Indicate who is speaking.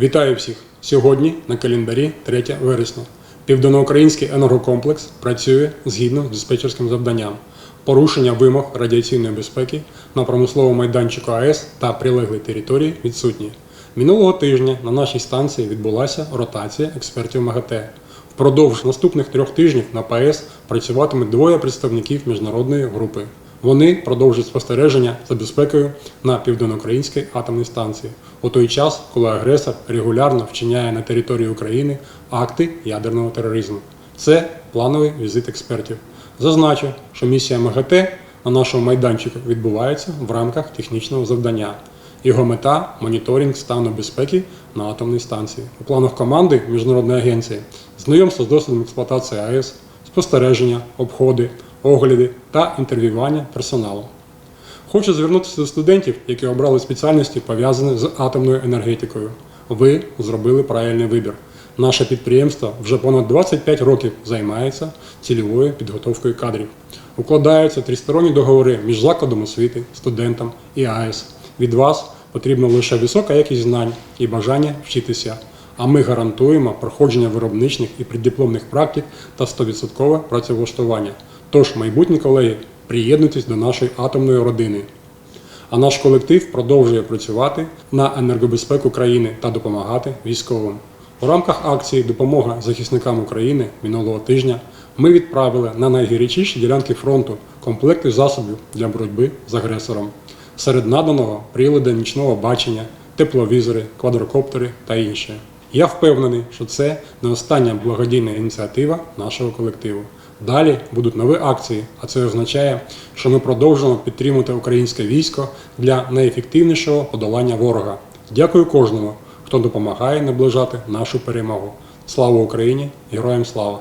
Speaker 1: Вітаю всіх! Сьогодні на календарі 3 вересня. Південноукраїнський енергокомплекс працює згідно з диспетчерським завданням. Порушення вимог радіаційної безпеки на промисловому майданчику АЕС та прилеглій території відсутні. Минулого тижня на нашій станції відбулася ротація експертів МАГАТЕ. Впродовж наступних трьох тижнів на ПАЕС працюватимуть двоє представників міжнародної групи. Вони продовжують спостереження за безпекою на південноукраїнській атомній станції у той час, коли агресор регулярно вчиняє на території України акти ядерного тероризму. Це плановий візит експертів. Зазначу, що місія МАГАТЕ на нашому майданчику відбувається в рамках технічного завдання. Його мета моніторинг стану безпеки на атомній станції. У планах команди міжнародної агенції знайомство з досвідом експлуатації АЕС, спостереження, обходи, огляди та інтерв'ювання персоналу. Хочу звернутися до студентів, які обрали спеціальності, пов'язані з атомною енергетикою. Ви зробили правильний вибір. Наше підприємство вже понад 25 років займається цільовою підготовкою кадрів. Укладаються тристоронні договори між закладом освіти, студентом і АЕС. Від вас потрібна лише висока якість знань і бажання вчитися. А ми гарантуємо проходження виробничних і преддипломних практик та 100% працевлаштування. Тож, майбутні колеги, приєднуйтесь до нашої атомної родини. А наш колектив продовжує працювати на енергобезпеку країни та допомагати військовим. У рамках акції Допомога захисникам України минулого тижня ми відправили на найгарячіші ділянки фронту комплекти засобів для боротьби з агресором. Серед наданого прилади нічного бачення, тепловізори, квадрокоптери та інше. Я впевнений, що це не остання благодійна ініціатива нашого колективу. Далі будуть нові акції, а це означає, що ми продовжуємо підтримувати українське військо для найефективнішого подолання ворога. Дякую кожному, хто допомагає наближати нашу перемогу. Слава Україні! Героям слава!